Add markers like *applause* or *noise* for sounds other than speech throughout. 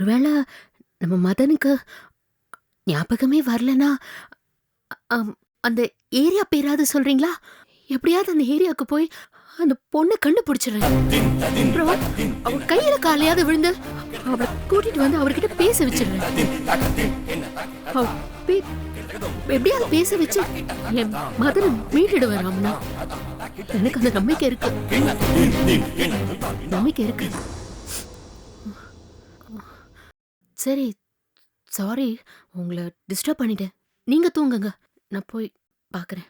ஒருவேளை நம்ம மதனுக்கு ஞாபகமே வரலனா அம், அந்த ஏரியா பேராவது சொல்றீங்களா? எப்படியாவது அந்த ஏரியாவுக்கு போய் அந்த பொண்ணை கண்டுபிடிச்சிடுறேன். அப்புறம் அவ கையில காலையாவது விழுந்து அவளை கூட்டிட்டு வந்து அவர்கிட்ட பேச வச்சிடுறேன். எப்படியாவது பேச வச்சு என் மதனை மீட்டுடுவேன் ராம்னா எனக்கு அந்த நம்பிக்கை இருக்கு. நம்பிக்கை இருக்கு. சரி சாரி உங்களை டிஸ்டர்ப் பண்ணிட்டேன். நீங்க தூங்குங்க. நான் போய் பார்க்குறேன்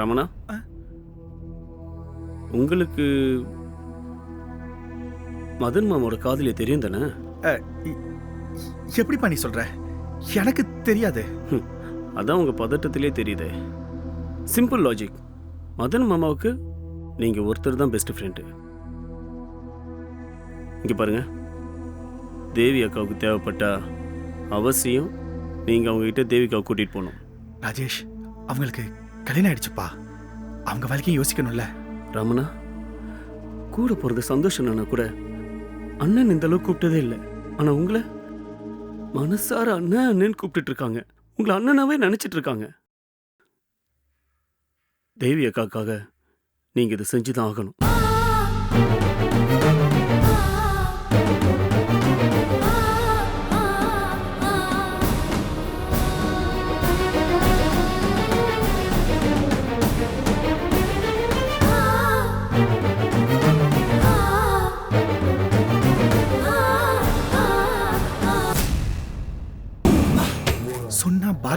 ரமணா? உங்களுக்கு மதன் மாமோட காதலிய தெரியும் தானே? எப்படிப்பா நீ சொல்ற? எனக்கு தெரியாது. அதான் உங்க பதட்டத்திலே தெரியுதே. சிம்பிள் லாஜிக் மதன் மாமாவுக்கு நீங்க ஒருத்தர் தான் பெஸ்ட் ஃப்ரெண்டு இங்க பாருங்க. தேவி அக்காவுக்கு தேவைப்பட்டா அவசியம் நீங்க அவங்க கிட்ட தேவிகாவை கூட்டிட்டு போகணும். ராஜேஷ் அவங்களுக்கு கல்யாணம் ஆயிடுச்சுப்பா. அவங்க வாழ்க்கையும் யோசிக்கணும்ல. ரமணா கூட போகிறது சந்தோஷம் சந்தோஷம்னா கூட. அண்ணன் இந்த அளவுக்கு கூப்பிட்டதே இல்லை. ஆனால் உங்களை மனசார அண்ணன் அண்ணன் கூப்பிட்டுட்டு இருக்காங்க. உங்களை அண்ணனாவே நினச்சிட்டு இருக்காங்க. தேவி அக்காக்காக நீங்கள் இதை செஞ்சுதான் ஆகணும்.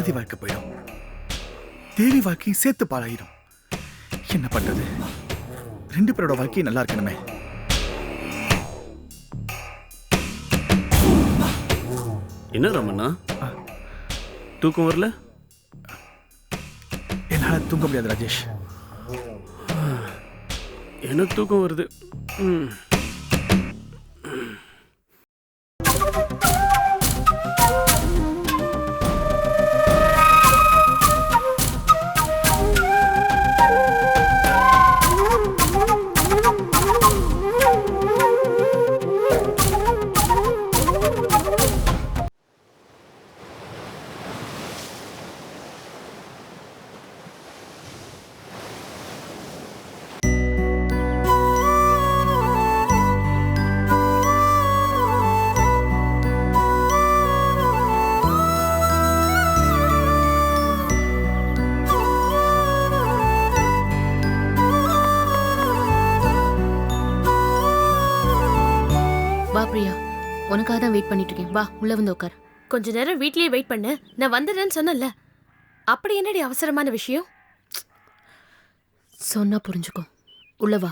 பாரதி வாழ்க்கை போயிடும். தேவி வாழ்க்கையும் சேர்த்து பாழாயிடும் என்ன பண்றது? ரெண்டு பேரோட வாழ்க்கையும் நல்லா இருக்கணுமே. என்ன ரமண்ணா? தூக்கம் வரல? என்னால தூங்க முடியாது ராஜேஷ். எனக்கு தூக்கம் வருது. ம். உனக்காக தான் வெயிட் பண்ணிட்டு இருக்கேன். வா உள்ள வந்து உட்கார். கொஞ்ச நேரம் வீட்லயே வெயிட் பண்ணு. நான் வந்துடுறேன்னு சொன்னேன்ல. அப்படி என்னடி அவசரமான விஷயம்? சொன்னா புரிஞ்சுக்கோ. உள்ள வா.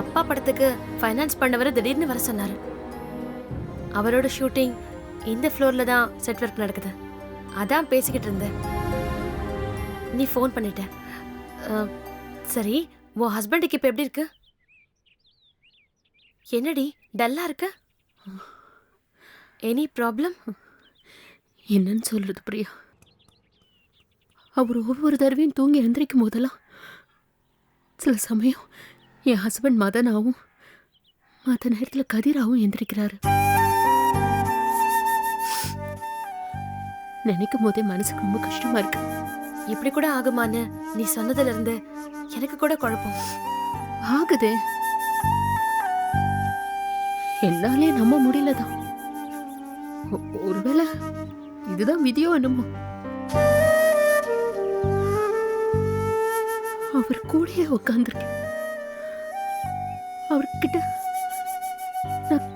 அப்பா படத்துக்கு ஃபைனான்ஸ் பண்ணவரை திடீர்னு வர சொன்னாரு. அவரோட ஷூட்டிங் இந்த ஃப்ளோர்ல தான் செட் ஒர்க் நடக்குது. அதான் பேசிக்கிட்டு இருந்தேன். நீ ஃபோன் பண்ணிட்ட. அஹ், சரி உன் ஹஸ்பண்டுக்கு இப்போ எப்படி இருக்கு? என்னடி டல்லா இருக்க? எனி ப்ராப்ளம் என்னன்னு சொல்றது பிரியா. அவர் ஒவ்வொரு தடவையும் தூங்கி எந்திரிக்கும் போதெல்லாம் சில சமயம் என் ஹஸ்பண்ட் மதனாவும் மற்ற நேரத்தில் கதிராவும் எந்திரிக்கிறாரு. நினைக்கும் போதே மனசுக்கு ரொம்ப கஷ்டமா இருக்கு. இப்படி கூட ஆகுமான்னு நீ சொன்னதுல இருந்து எனக்கு கூட குழப்பம். ஆகுது. என்னாலே நம்ப முடியலதான். ஒருவேளை இதுதான் விதியோ என்னமோ. அவர் கூடயே உட்காந்துருக்கேன் அவர்கிட்ட நான்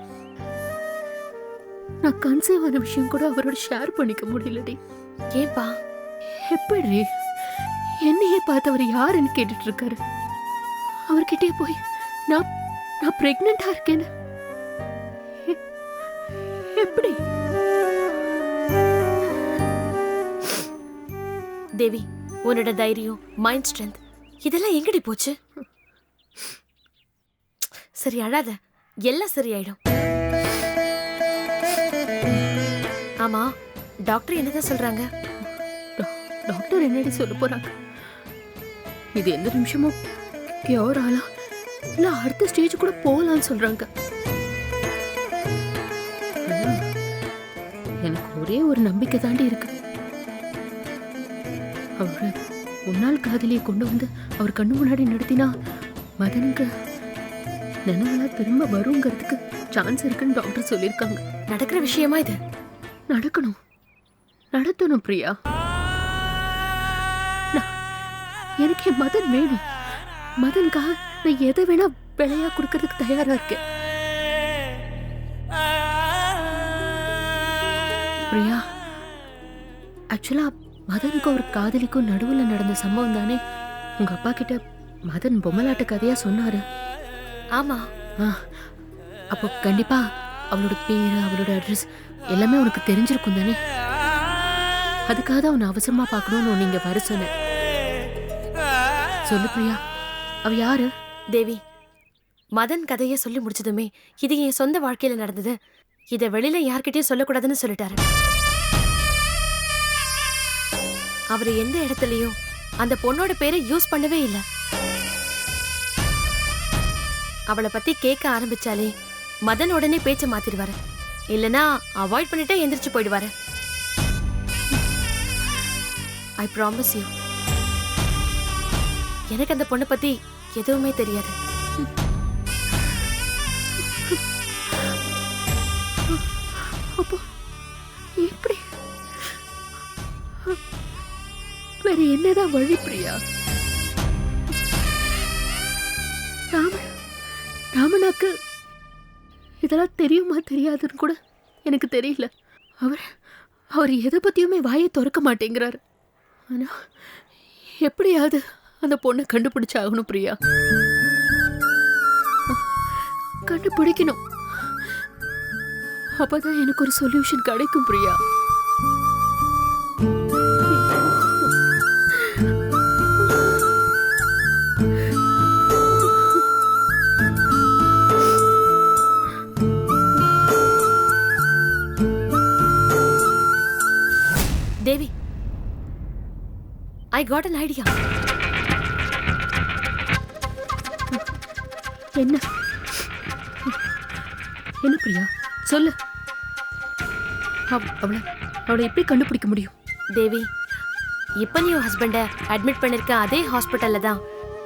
நான் கன்சீவ் ஆன விஷயம் கூட அவரோட ஷேர் பண்ணிக்க முடியலடி. ஏன்பா? எப்படி என்னையே பார்த்து அவர் யாருன்னு கேட்டுட்டு இருக்காரு அவர்கிட்டே போய் நான் நான் பிரெக்னெண்டா இருக்கேன்னு. எப்படி? தேவி உன்னோட தைரியம் மைண்ட் ஸ்ட்ரென்த் இதெல்லாம் எங்கடி போச்சு? சரி அழாத. எல்லாம் சரியாயிடும். ஆமா டாக்டர் என்னதான் சொல்றாங்க? டாக்டர் என்னடி சொல்ல போறாங்க? இது எந்த நிமிஷமும் கியூர் ஆகலாம் இல்ல அடுத்த ஸ்டேஜ் கூட போகலாம்னு சொல்றாங்க. எனக்கு ஒரே ஒரு நம்பிக்கை தாண்டி இருக்கு. அவரு முன்னாள் காதலியை கொண்டு வந்து அவர் கண்ணு முன்னாடி நடத்தினா மதனுக்கு நினைவெல்லாம் திரும்ப வருங்கிறதுக்கு சான்ஸ் இருக்குன்னு டாக்டர் சொல்லியிருக்காங்க. நடக்கிற விஷயமா இது? நடக்கணும். நடத்தணும் பிரியா. எனக்கு என் மதன் வேணும். மதனுக்காக நான் எதை வேணா விலையா கொடுக்கறதுக்கு தயாரா இருக்கேன். பிரியா ஆக்சுவலா மதனுக்கும் ஒரு காதலிக்கும் நடுவுல நடந்த சம்பவம் தானே? உங்க அப்பா கிட்ட மதன் பொம்மலாட்ட கதையா சொன்னாரு. ஆமா. அப்போ கண்டிப்பா அவளோட பேரு அவளோட அட்ரஸ் எல்லாமே உனக்கு தெரிஞ்சிருக்கும் தானே? அதுக்காக தான் உன்னை அவசரமா பார்க்கணும்னு நீங்க வர சொன்ன. சொல்லு பிரியா அவ யாரு? தேவி மதன் கதையை சொல்லி முடிச்சதுமே இது என் சொந்த வாழ்க்கையில நடந்தது. இத வெளியில யார்கிட்டயும் சொல்லக்கூடாதுன்னு சொல்லிட்டாரு. அவர் எந்த இடத்துலயும் அந்த பொண்ணோட பேரை யூஸ் பண்ணவே இல்ல. அவளை பத்தி கேட்க ஆரம்பிச்சாலே மதன் உடனே பேச்சை மாத்திடுவாரு. இல்லனா அவாய்ட் பண்ணிட்டே எந்திரிச்சு போயிடுவாரு. ஐ ப்ராமிஸ் யூ எனக்கு அந்த பொண்ணை பத்தி எதுவுமே தெரியாது. எப்படி? வேற என்னதான் வழி பிரியா? ராமன் ராமனாக்கு இதெல்லாம் தெரியுமா தெரியாதுன்னு கூட எனக்கு தெரியல. அவர் அவர் எதை பற்றியுமே வாயை திறக்க மாட்டேங்கிறாரு. ஆனால் எப்படியாவது அந்த பொண்ணை கண்டுபிடிச்சாகணும் பிரியா. கண்டுபிடிக்கணும். அப்போதான் எனக்கு ஒரு சொல்யூஷன் கிடைக்கும் Priya. Devi I got an idea என்ன? என்ன பிரியா? சொல்லு. அவ- அவளை அவளை எப்படி கண்டுபிடிக்க முடியும்? தேவி இப்ப நீ ஹஸ்பண்ட அட்மிட் பண்ணிருக்க அதே ஹாஸ்பிட்டல்ல தான்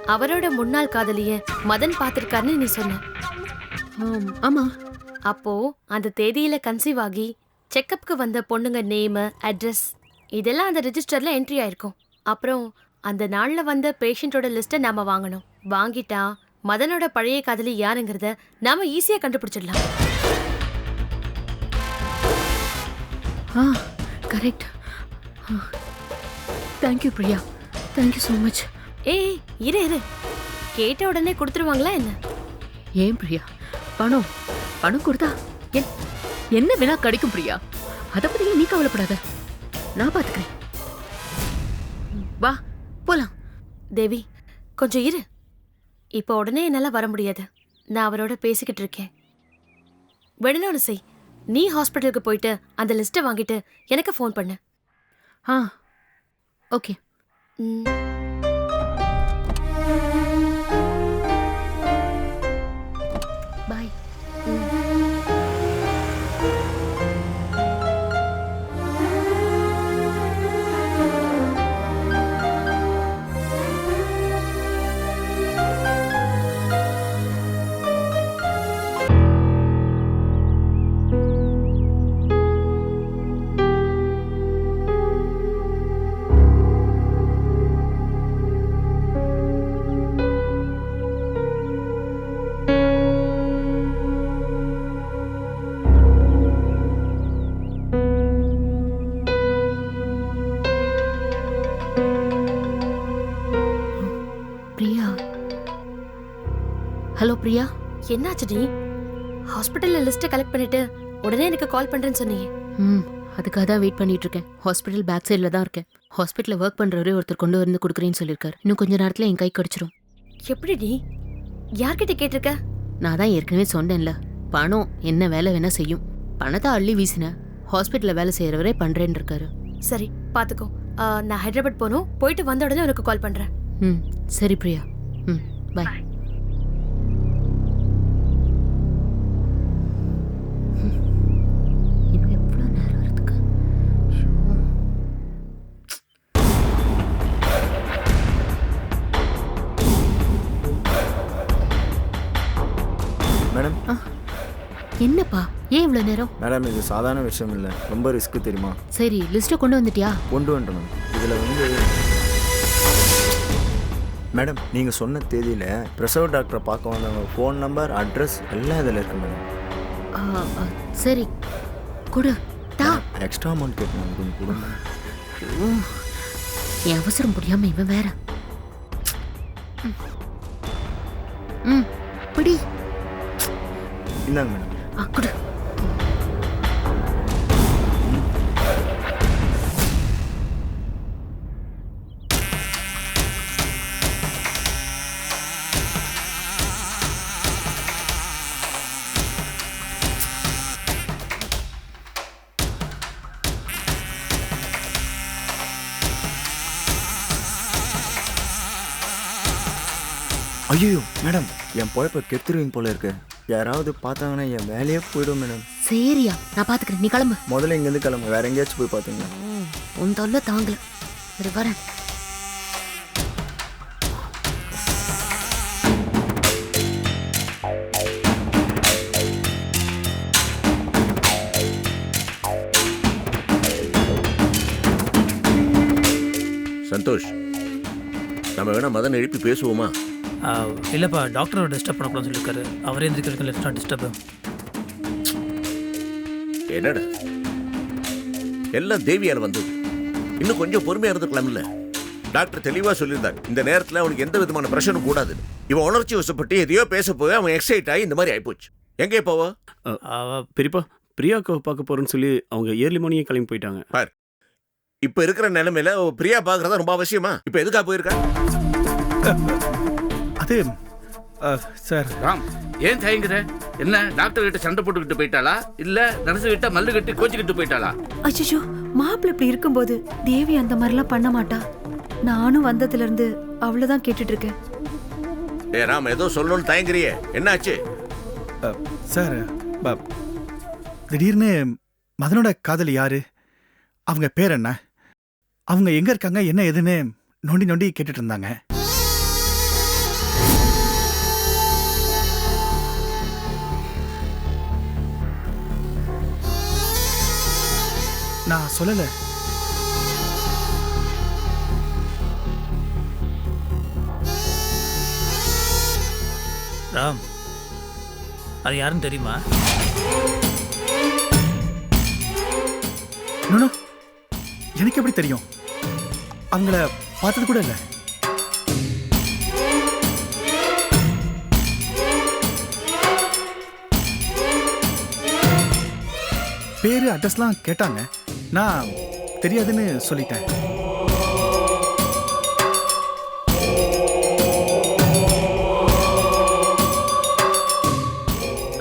அவரோட முன்னாள் காதலிய மதன் பார்த்திருக்காருன்னு நீ சொன்ன. ஆம், ஆமா. அப்போ அந்த தேதியில கன்சீவ் ஆகி செக்கப்புக்கு வந்த பொண்ணுங்க நேமு அட்ரஸ் இதெல்லாம் அந்த ரெஜிஸ்டர்ல என்ட்ரி ஆயிருக்கும். அப்புறம் அந்த நாள்ல வந்த பேஷண்ட்டோட லிஸ்ட்டை நாம வாங்கணும். வாங்கிட்டா மதனோட பழைய காதலி யாருங்கிறத நாம ஈஸியா கண்டுபிடிச்சிடலாம். ஆ correct thank you Priya. Thank you so much ஏய் இரு இரு. கேட்ட உடனே கொடுத்துருவாங்களா என்ன? ஏன் பிரியா? பணம். பணம் கொடுத்தா என் என்ன வேணா கிடைக்கும் பிரியா? அதை பத்தி நீ கவலைப்படாத. நான் பாத்துக்கிறேன். வா போலாம். தேவி கொஞ்சம் இரு. இப்போ உடனே என்னால் வர முடியாது. நான் அவரோட பேசிக்கிட்டு இருக்கேன். ஒன்று செய். நீ ஹாஸ்பிட்டலுக்கு போயிட்டு அந்த லிஸ்ட்டை வாங்கிட்டு எனக்கு ஃபோன் பண்ணு. ஆ ஓகே. ம், பிரியா என்னாச்சுடி ஹாஸ்பிட்டல்ல லிஸ்ட்டை கலெக்ட் பண்ணிட்டு உடனே எனக்கு கால் பண்றேன்னு சொன்னீங்க. ம் அதுக்காக தான் வெயிட் பண்ணிட்டு இருக்கேன். ஹாஸ்பிட்டல் பேக் சைடில் தான் இருக்கேன். ஹாஸ்பிட்டலில் ஒர்க் பண்றவரே ஒருத்தர் கொண்டு வந்து கொடுக்குறேன்னு சொல்லியிருக்காரு. இன்னும் கொஞ்ச நேரத்தில் என் கை கடிச்சிரும். எப்படிடி? யார்கிட்ட கேட்டிருக்க? நான் தான் ஏற்கனவே சொன்னேன்ல. பணம் என்ன வேலை வேணா செய்யும். பணத்தை அள்ளி வீசினேன் ஹாஸ்பிட்டலில் வேலை செய்கிறவரே பண்ணுறேன்னு இருக்காரு. சரி பாத்துக்கோ. ஆ, நான் ஹைதராபாத் போகணும். போயிட்டு வந்த உடனே உனக்கு கால் பண்றேன். ம் சரி பிரியா. ம் பாய் என்னப்பா? ஏன் இவ்வளோ நேரம்? மேடம் இது சாதாரண விஷயம் இல்லை ரொம்ப ரிஸ்க் தெரியுமா? சரி லிஸ்ட்டை கொண்டு வந்துட்டியா? கொண்டு வந்துட்டேன் மேடம் இதில் வந்து மேடம் நீங்கள் சொன்ன தேதியில் பிரசவ டாக்டரை பார்க்க வந்தவங்க ஃபோன் நம்பர் அட்ரஸ் எல்லாம் இதில் இருக்கு மேடம். சரி. கொடு. தா. எக்ஸ்ட்ரா அமௌண்ட் கேட்கணும் கொடுங்க. என் அவசரம் முடியாம இவன் வேற. ம் பிடி. இந்தாங்க மேடம். அக்குடு ஐயோ மேடம் என் பொழப்ப கெத்துருவீங்க போல இருக்கு. யாராவது பார்த்தாங்கன்னா என் வேலையே போயிடும் மேடம். சரியா நான் பாத்துக்கிறேன். நீ கிளம்பு. முதல்ல இங்கேருந்து கிளம்பு. வேற எங்கேயாச்சும் போய் பார்த்தீங்களா ம், உன் தொல்லை தாங்கல. சரி வரேன். சந்தோஷ் நம்ம வேணா மதன் எழுப்பி பேசுவோமா? இல்லைப்பா டாக்டர் டிஸ்டர்ப் பண்ணக்கூடாதுன்னு சொல்லியிருக்காரு. அவரே எந்திரிக்கிறதுக்கு லெஃப்ட் நாட் டிஸ்டர்ப் என்னடா? எல்லாம் தேவியால் வந்தது. இன்னும் கொஞ்சம் பொறுமையா இருந்திருக்கலாம்ல டாக்டர் தெளிவா சொல்லியிருந்தார். இந்த நேரத்துல அவனுக்கு எந்த விதமான பிரஷரும் கூடாது இவன் உணர்ச்சி வசப்பட்டு எதையோ பேச போய் அவன் எக்ஸைட் ஆகி இந்த மாதிரி ஆயிப்போச்சு. எங்கே போவா? பெரியப்பா பிரியாக்காவை பார்க்க போறேன்னு சொல்லி அவங்க ஏர்லி மார்னிங்கே கிளம்பி போயிட்டாங்க. இப்ப இருக்கிற நிலைமையில பிரியா பாக்குறதா ரொம்ப அவசியமா? இப்ப எதுக்கா போயிருக்கா? *laughs* அது அ, சார். ராம் ஏன் தயங்குற? என்ன டாக்டர் கிட்ட சண்டை போட்டுக்கிட்டு போயிட்டாளா? இல்ல நர்ஸ் கிட்ட மல்லு கட்டி கோச்சிக்கிட்டு போயிட்டாளா? அச்சோ மாப்பிள்ளை இப்படி இருக்கும்போது தேவி அந்த மாதிரிலாம் பண்ண மாட்டா? நானும் வந்ததுல இருந்து அவ்வளவுதான் கேட்டுட்டு இருக்கேன் ஏ ராம் ஏதோ சொல்லணும்னு தயங்குறியே. என்னாச்சு? சார் திடீர்னு மதனோட காதலி யாரு? அவங்க பேர் என்ன? அவங்க எங்க இருக்காங்க? என்ன ஏதுன்னு நொண்டி நொண்டி கேட்டுட்டு இருந்தாங்க நான் சொல்லல. ராம் அது யாருன்னு தெரியுமா. எனக்கு எப்படி தெரியும்? அவங்கள பார்த்தது கூட இல்லை. பேரு அட்ரஸ்லாம் கேட்டாங்க. நான் தெரியாதுன்னு சொல்லிட்டேன்.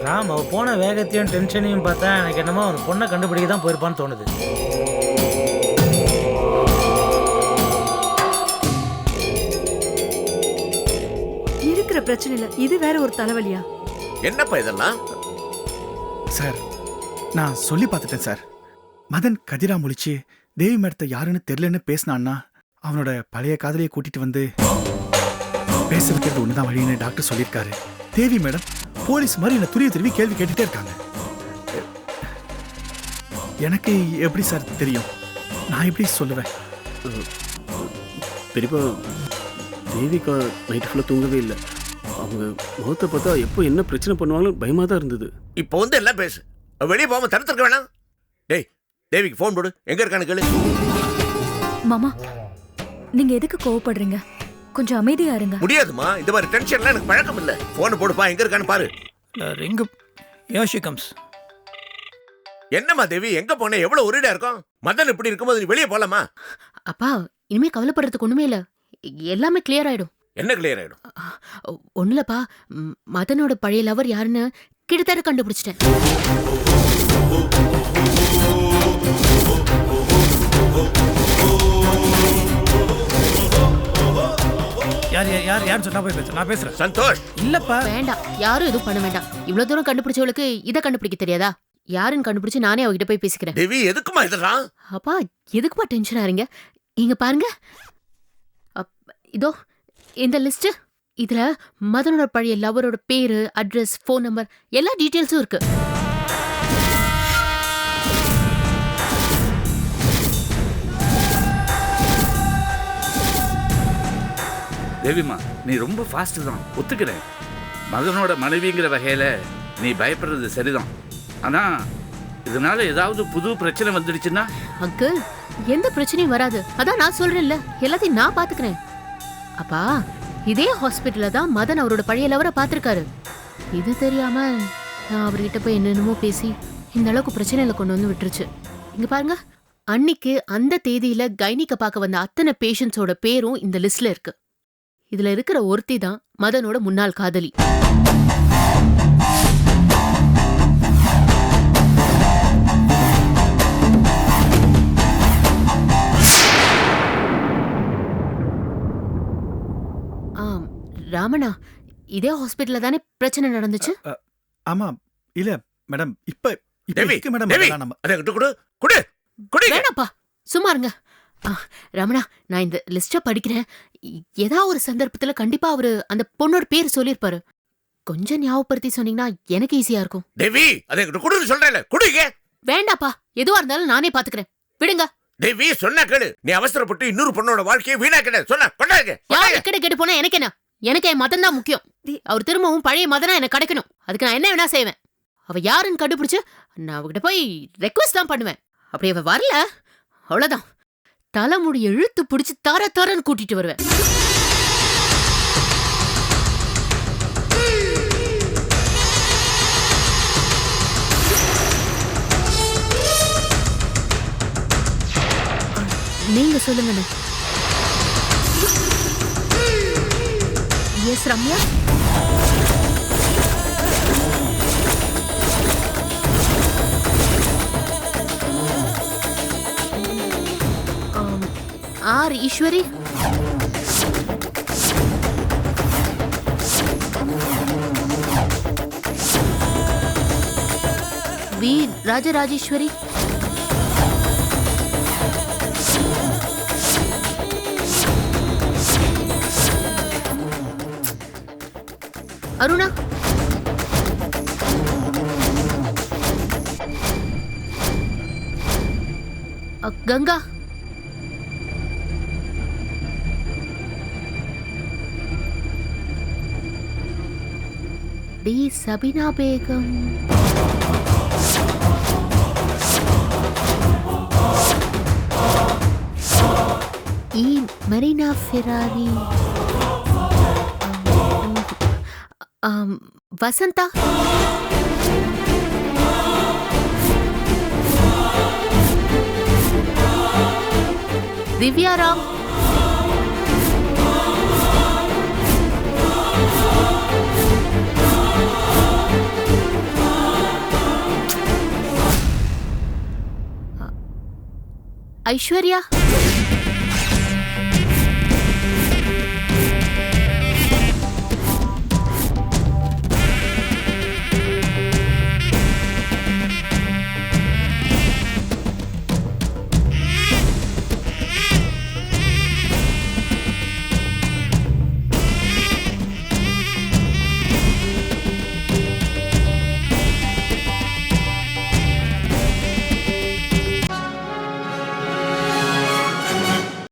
ராம் அவ போன வேகத்தையும் டென்ஷனையும் பார்த்தா எனக்கு என்னமோ அந்த பொண்ணை கண்டுபிடிக்க தான் போயிருப்பான்னு தோணுது. இருக்கிற பிரச்சனையில இது வேற ஒரு தலைவலியா? என்னப்பா இதெல்லாம்? சார் நான் சொல்லி பார்த்துட்டேன் சார். மதன் கதிரா முழிச்சு தேவி மேடத்தை யாருன்னு தெரிலன்னு பேசினான்னா அவனோட பழைய காதலியை கூட்டிட்டு வந்து பேச வைக்கிறது ஒண்ணுதான் வழின்னு டாக்டர் சொல்லியிருக்காரு. தேவி மேடம் போலீஸ் மாதிரி என்ன துரிய துருவி கேள்வி கேட்டுட்டே இருக்காங்க. எனக்கு எப்படி சார் தெரியும்? நான் எப்படி சொல்லுவேன்? பெரியப்பா தேவிகா நைட்டு ஃபுல்லாக தூங்கவே இல்லை. அவங்க முகத்தை பார்த்தா எப்போ என்ன பிரச்சனை பண்ணுவாங்கன்னு பயமாக தான் இருந்தது. இப்போ வந்து எல்லாம் பேசு. வெளியே போகாம தடுத்துருக்க வேணாம். டேய் தேவிக்கு ஃபோன் போடு. எங்க இருக்கான்னு கேளு. மாமா நீங்க எதுக்கு கோவப்படுறீங்க? கொஞ்சம் அமைதியா இருங்க. முடியாதுமா இந்த மாதிரி டென்ஷன்லாம் எனக்கு பழக்கம் இல்ல. போன் போடுப்பா எங்க இருக்கான்னு பாரு. ரிங்கு. யோஷி கம்ஸ் என்னம்மா தேவி எங்க போன? எவ்வளவு ஒரேடா இருக்கும்? மதன் இப்படி இருக்கும்போது நீ வெளியே போலாமா? அப்பா இனிமே கவலைப்படுறதுக்கு ஒண்ணுமே இல்ல. எல்லாமே கிளியர் ஆயிடும். என்ன கிளியர் ஆயிடும்? ஒண்ணுலப்பா மதனோட பழைய லவர் யாருன்னு கிட்டத்தட்ட கண்டுபிடிச்சிட்டேன். யார் யார் சொன்னா போய் பேசுறேன் நான் பேசுறேன். சந்தோஷ்! இல்லப்பா. வேண்டாம். யாரும் எதுவும் பண்ண வேண்டாம். இவ்வளவு தூரம் கண்டுபிடிச்சவளுக்கு இதை கண்டுபிடிக்க தெரியாதா? யாருன்னு கண்டுபிடிச்சு நானே அவகிட்ட போய் பேசிக்கிறேன். தேவி எதுக்குமா இதெல்லாம்? அப்பா எதுக்குப்பா டென்ஷன் ஆறீங்க இங்க பாருங்க. அப்- இதோ இந்த லிஸ்ட் இதுல மதனோட பழைய லவரோட பேரு அட்ரஸ் ஃபோன் நம்பர் எல்லா டீட்டெயில்ஸும் இருக்கு. தேவிமா நீ ரொம்ப ஃபாஸ்ட் தான். ஒத்துக்கிறேன். மகனோட மனைவிங்கிற வகையில் நீ பயப்படுறது சரிதான். ஆனால் இதனால ஏதாவது புது பிரச்சனை வந்துடுச்சுன்னா? அங்கிள் எந்த பிரச்சனையும் வராது. அதான் நான் சொல்றேன்ல. எல்லாத்தையும் நான் பாத்துக்கிறேன். அப்பா இதே ஹாஸ்பிட்டல்ல தான் மதன் அவரோட பழைய லவரை பார்த்துருக்காரு இது தெரியாம நான் அவர்கிட்ட போய் என்னென்னமோ பேசி இந்த அளவுக்கு பிரச்சனையில கொண்டு வந்து விட்டுருச்சு. இங்க பாருங்க. அன்னைக்கு அந்த தேதியில கைனிக்க பார்க்க வந்த அத்தனை பேஷண்ட்ஸோட பேரும் இந்த லிஸ்ட்ல இருக்கு. இதுல இருக்கிற ஒருத்தி தான் மதனோட முன்னாள் காதலி. ஆம் ராமண்ணா இதே ஹாஸ்பிட்டல்ல தானே பிரச்சனை நடந்துச்சு? ஆமா இல்ல மேடம் இப்ப இப்ப தேவி, மேடம் தேவி. அதெல்லாம் நம்ம அதை கிட்ட கொடு குடு குடி வேணாப்பா சும்மா இருங்க. ரமணா நான் இந்த லிஸ்ட படிக்கிறேன். ஏதாவது ஒரு சந்தர்ப்பத்துல கண்டிப்பா அவரு அந்த பொண்ணோட பேர் சொல்லிருப்பாரு. கொஞ்சம் ஞாபகப்படுத்தி சொன்னீங்கன்னா எனக்கு ஈஸியா இருக்கும். தேவி அதை கிட்ட குடுன்னு சொல்றேன்ல. குடிங்க வேண்டாப்பா எதுவா இருந்தாலும் நானே பாத்துக்கிறேன். விடுங்க. தேவி சொன்னா கேளு. நீ அவசரப்பட்டு இன்னொரு பொண்ணோட வாழ்க்கையை வீணாக்கிட சொன்ன கொண்டாங்க யார் எக்கட கெட்டு போனா எனக்கு என்ன? எனக்கு என் மதம் தான் முக்கியம் அவர் திரும்பவும் பழைய மதனா எனக்கு கிடைக்கணும். அதுக்கு நான் என்ன வேணா செய்வேன். அவ யாருன்னு கண்டுபிடிச்சு நான் அவகிட்ட போய் ரெக்வஸ்ட் தான் பண்ணுவேன். அப்படி அவ வரல. அவ்வளவுதான். தலைமுடி இழுத்து பிடிச்சு தர தரன்னு கூட்டிட்டு வருவேன். நீங்க சொல்லுங்கண்ணே. எஸ் ரம்யா यार ईश्वरी बी राजराजेश्वरी अरुणा गंगा డి సబీనా బేగం. ఈ మరీనా ఫెరారీ. వసంత? దివ్యారామ్? ஐஸ்வர்யா?